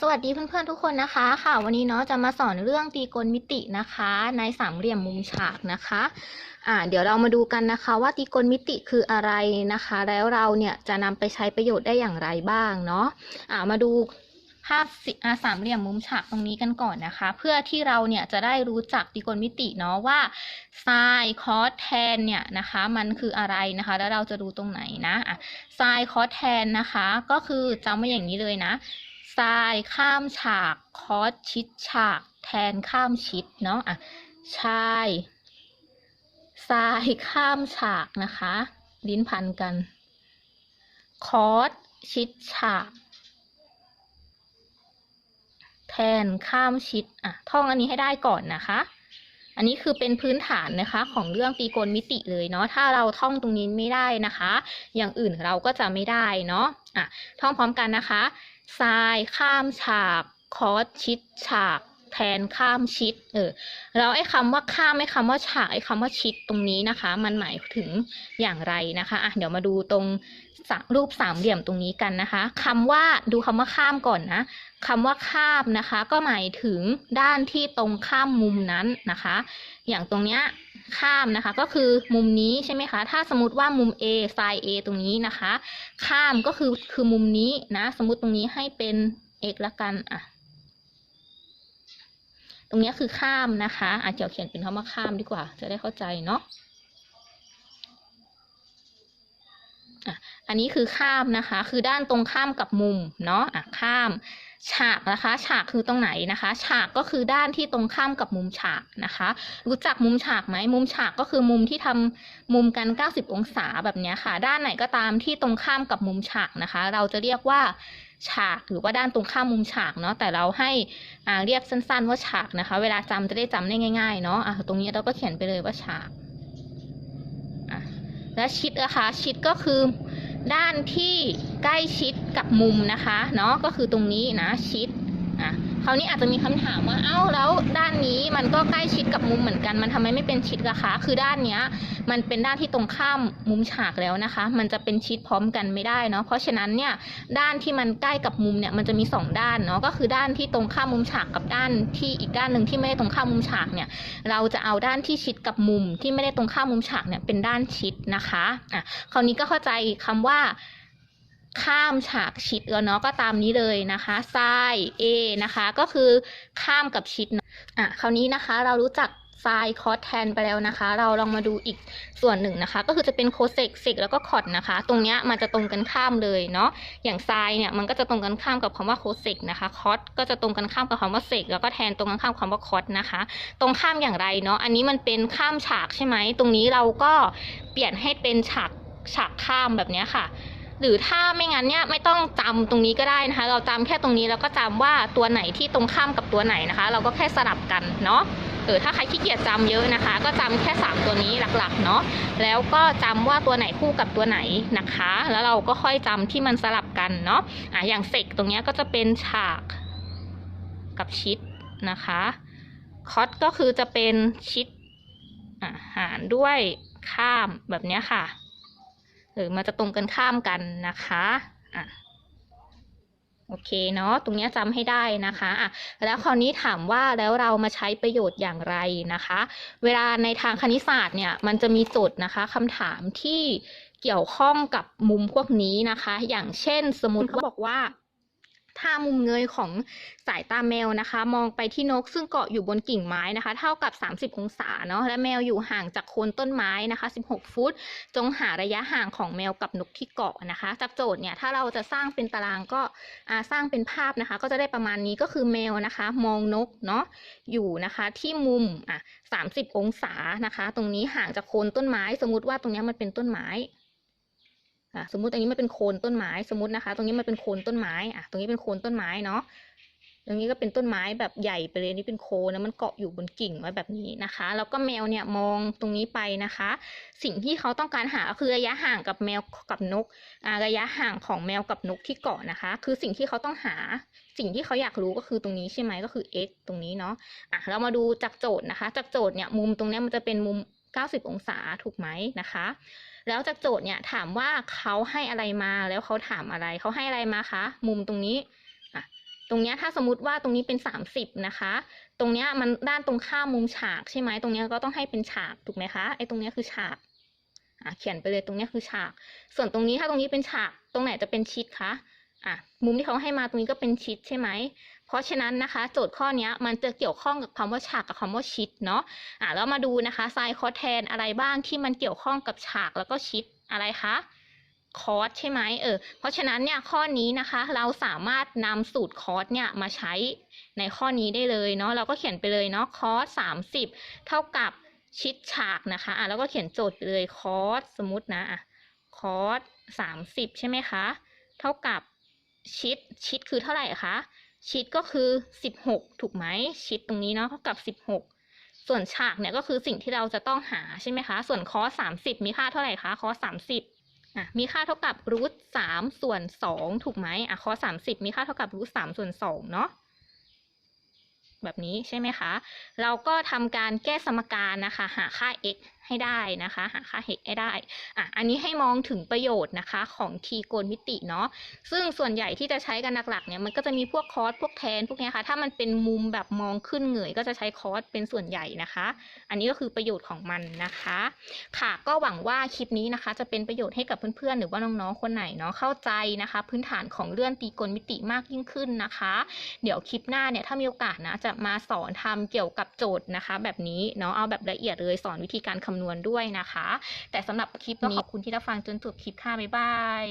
สวัสดีเพื่อนๆทุกคนนะคะ ค่ะ วันนี้เนาะจะมาสอนเรื่องตีกลมิตินะคะ ในสามเหลี่ยมมุมฉากนะคะอ่าเดี๋ยวเรามาดูกันนะคะ ว่าตีกลมิติคืออะไรนะคะ แล้วเราเนี่ยจะนำไปใช้ประโยชน์ได้อย่างไรบ้างเนาะอ่ามาดูภาพสามเหลี่ยมมุมฉากตรงนี้กันก่อนนะคะ เพื่อที่เราเนี่ยจะได้รู้จักตีกลมิติเนาะว่าไซน์คอสแทนเนี่ยนะคะ มันคืออะไรนะคะ แล้วเราจะดูตรงไหนนะอะไซน์คอสแทนนะคะ ก็คือจำไว้อย่างนี้เลยนะ ทรายข้ามฉาก คอสชิดฉาก แทนข้ามชิดเนาะอะชายทรายข้ามฉากนะคะ ลิ้นพันกัน คอสชิดฉาก แทนข้ามชิดอะท่องอันนี้ให้ได้ก่อนนะคะ อันนี้คือเป็นพื้นฐานนะคะของเรื่องตีโกณมิติเลยเนาะถ้าเราท่องตรงนี้ไม่ได้นะคะ อย่างอื่นเราก็จะไม่ได้เนาะอะท่องพร้อมกันนะคะทรายข้ามฉาก คอสชิดฉาก แทนข้ามชิด เออ แล้วไอ้คำว่าข้ามไอ้คำว่าฉากไอ้คำว่าชิดตรงนี้นะคะ มันหมายถึงอย่างไรนะคะอะเดี๋ยวมาดูตรงรูปสามเหลี่ยมตรงนี้กันนะคะคำว่าดูคำว่าข้ามก่อนนะคำว่าข้ามนะคะ ก็หมายถึงด้านที่ตรงข้ามมุมนั้นนะคะ อย่างตรงเนี้ยข้ามนะคะ ก็คือมุมนี้ใช่ไหมคะ ถ้าสมมติว่ามุม A ไซน์ A ตรงนี้นะคะ ข้ามก็คือคือมุมนี้นะ สมมติตรงนี้ให้เป็น x ละกันอะ ตรงนี้คือข้ามนะคะอะเดี๋ยวเขียนเป็นคำว่าข้ามดีกว่า จะได้เข้าใจเนาะอันนี้คือข้ามนะคะ คือด้านตรงข้ามกับมุมเนาะอะข้าม ฉากนะคะ ฉากคือตรงไหนนะคะ ฉากก็คือด้านที่ตรงข้ามกับมุมฉากนะคะ รู้จักมุมฉากไหมมุมฉากก็คือมุมที่ทำมุมกัน 90 องศาแบบนี้ค่ะ ด้านไหนก็ตามที่ตรงข้ามกับมุมฉากนะคะ เราจะเรียกว่า ฉากหรือว่าด้านตรงข้ามมุมฉากเนาะแต่เราให้อ่าเรียกสั้นๆว่าฉากนะคะ เวลาจำจะได้จำได้ง่ายๆเนาะอะตรงนี้เราก็เขียนไปเลยว่าฉากอะและชิดนะคะชิดก็คือด้านที่ใกล้ชิดกับมุมนะคะเนาะก็คือตรงนี้นะชิดอะคราวนี้อาจจะมีคำถามว่าเอ้าแล้ว มันก็ใกล้ชิดกับมุมเหมือนกัน มันทำไมไม่เป็นชิดละคะ คือด้านเนี้ย มันเป็นด้านที่ตรงข้ามมุมฉากแล้วนะคะ มันจะเป็นชิดพร้อมกันไม่ได้เนาะ เพราะฉะนั้นเนี่ย ด้านที่มันใกล้กับมุมเนี่ย มันจะมีสองด้านเนาะ ก็คือด้านที่ตรงข้ามมุมฉากกับด้านที่อีกด้านหนึ่งที่ไม่ได้ตรงข้ามมุมฉากเนี่ย เราจะเอาด้านที่ชิดกับมุมที่ไม่ได้ตรงข้ามมุมฉากเนี่ย เป็นด้านชิดนะคะ อะ คราวนี้ก็เข้าใจคำว่าข้ามฉากชิดแล้วเนาะก็ตามนี้เลยนะคะ ซ้าย A นะคะ ก็คือข้ามกับชิดนะ อะคราวนี้นะคะเรารู้จักไซน์คอสแทนไปแล้วนะคะ เราลองมาดูอีกส่วนหนึ่งนะคะ ก็คือจะเป็นโคเซกเซกแล้วก็คอดนะคะ ตรงเนี้ยมันจะตรงกันข้ามเลยเนาะอย่างไซน์เนี่ยมันก็จะตรงกันข้ามกับคำว่าโคเซกนะคะคอสก็จะตรงกันข้ามกับคำว่าเซกแล้วก็แทนตรงกันข้ามคำว่าคอสนะคะ ตรงข้ามอย่างไรเนาะอันนี้มันเป็นข้ามฉากใช่ไหมตรงนี้เราก็เปลี่ยนให้เป็นฉากฉากข้ามแบบนี้ค่ะ หรือถ้าไม่งั้นเนี่ยไม่ต้องจำตรงนี้ก็ได้นะคะ เราจำแค่ตรงนี้แล้วก็จำว่าตัวไหนที่ตรงข้ามกับตัวไหนนะคะ เราก็แค่สลับกันเนาะเออถ้าใครขี้เกียจจำเยอะนะคะ ก็จำแค่ 3 ตัวนี้หลักๆเนาะแล้วก็จำว่าตัวไหนคู่กับตัวไหนนะคะ แล้วเราก็ค่อยจำที่มันสลับกันเนาะอะอย่างเซกตรงเนี้ยก็จะเป็นฉากกับชิดนะคะคอสก็คือจะเป็นชิดอะหารด้วยข้ามแบบเนี้ยค่ะ หรือมันจะตรงกันข้ามกันนะคะอะโอเคเนาะตรงเนี้ยจำให้ได้นะคะอะแล้วคราวนี้ถามว่าแล้วเรามาใช้ประโยชน์อย่างไรนะคะ เวลาในทางคณิตศาสตร์เนี่ยมันจะมีโจทย์นะคะคำถามที่เกี่ยวข้องกับมุมพวกนี้นะคะ อย่างเช่นสมมติเขาบอกว่า ถ้ามุมเงยของสายตาแมวนะคะ มองไปที่นกซึ่งเกาะอยู่บนกิ่งไม้นะคะ เท่ากับ 30 องศาเนาะและแมวอยู่ห่างจากโคนต้นไม้นะคะ 16 ฟุต จงหาระยะห่างของแมวกับนกที่เกาะนะคะ จากโจทย์เนี่ยถ้าเราจะสร้างเป็นตารางก็สร้างเป็นภาพนะคะ ก็จะได้ประมาณนี้ก็คือแมวนะคะ มองนกเนาะอยู่นะคะที่มุมอะ30 องศานะคะ ตรงนี้ห่างจากโคนต้นไม้ สมมติว่าตรงเนี้ยมันเป็นต้นไม้ อะสมมติอันนี้มันเป็นโคนต้นไม้สมมตินะคะ ตรงนี้มันเป็นโคนต้นไม้อะตรงนี้เป็นโคนต้นไม้เนาะตรงนี้ก็เป็นต้นไม้แบบใหญ่ไปเลยนี่เป็นโคนนะมันเกาะอยู่บนกิ่งไว้แบบนี้นะคะ แล้วก็แมวเนี่ยมองตรงนี้ไปนะคะ สิ่งที่เขาต้องการหาคือระยะห่างกับแมวกับนกระยะห่างของแมวกับนกที่เกาะนะคะ คือสิ่งที่เขาต้องหาสิ่งที่เขาอยากรู้ก็คือตรงนี้ใช่ไหมก็คือ x ตรงนี้เนาะอะเรามาดูจากโจทย์นะคะ จากโจทย์เนี่ยมุมตรงนี้มันจะเป็นมุม 90 องศาถูกไหมนะคะ แล้วจากโจทย์เนี่ยถามว่าเขาให้อะไรมาแล้วเขาถามอะไร เขาให้อะไรมาคะ มุมตรงนี้ตรงนี้ถ้าสมมติว่าตรงนี้เป็นสามสิบนะคะ ตรงนี้มันด้านตรงข้ามมุมฉากใช่ไหมตรงนี้ก็ต้องให้เป็นฉากถูกไหมคะไอ้ตรงนี้คือฉากเขียนไปเลยตรงนี้คือฉาก ส่วนตรงนี้ถ้าตรงนี้เป็นฉาก ตรงไหนจะเป็นชิดคะ อะมุมที่เขาให้มาตรงนี้ก็เป็นชิดใช่ไหม เพราะฉะนั้นนะคะ โจทย์ข้อนี้มันจะเกี่ยวข้องกับคำว่าฉากกับคำว่าชิดเนาะอะแล้วมาดูนะคะไซน์คอสแทนอะไรบ้างที่มันเกี่ยวข้องกับฉากแล้วก็ชิดอะไรคะคอสใช่ไหมเออเพราะฉะนั้นเนี่ยข้อนี้นะคะ เราสามารถนำสูตรคอสเนี่ยมาใช้ในข้อนี้ได้เลยเนาะเราก็เขียนไปเลยเนาะคอสสามสิบเท่ากับชิดฉากนะคะอะแล้วก็เขียนโจทย์ไปเลยคอสสมมตินะอะคอสสามสิบใช่ไหมคะ เท่ากับ ชิดชิดคือเท่าไหร่คะ ชิดก็คือสิบหกถูกไหมชิดตรงนี้เนาะเท่ากับสิบหกส่วนฉากเนี่ยก็คือสิ่งที่เราจะต้องหาใช่ไหมคะ ส่วนคอสามสิบมีค่าเท่าไหร่คะคอสามสิบอะมีค่าเท่ากับรูทสามส่วนสองถูกไหมอะคอสามสิบมีค่าเท่ากับรูทสามส่วนสองเนาะแบบนี้ใช่ไหมคะ เราก็ทำการแก้สมการนะคะ หาค่า x ให้ได้นะคะหาค่า h ให้ได้อะอันนี้ให้มองถึงประโยชน์นะคะของทีโกณมิติเนาะซึ่งส่วนใหญ่ที่จะใช้กันหลักๆเนี่ยมันก็จะมีพวกคอสพวกแทนพวกเนี้ยค่ะถ้ามันเป็นมุมแบบมองขึ้นเหงยก็จะใช้คอสเป็นส่วนใหญ่นะคะ อันนี้ก็คือประโยชน์ของมันนะคะ ค่ะก็หวังว่าคลิปนี้นะคะ จะเป็นประโยชน์ให้กับเพื่อนๆหรือว่าน้องๆคนไหนเนาะเข้าใจนะคะ พื้นฐานของเรื่องตีกลมิติมากยิ่งขึ้นนะคะ เดี๋ยวคลิปหน้าเนี่ยถ้ามีโอกาสนะจะมาสอนทำเกี่ยวกับโจทย์นะคะ แบบนี้เนาะเอาแบบละเอียดเลยสอนวิธีการคำนวณด้วยนะคะ แต่สำหรับคลิปนี้ขอบคุณที่รับฟังจนจบคลิปค่ะบ๊ายบาย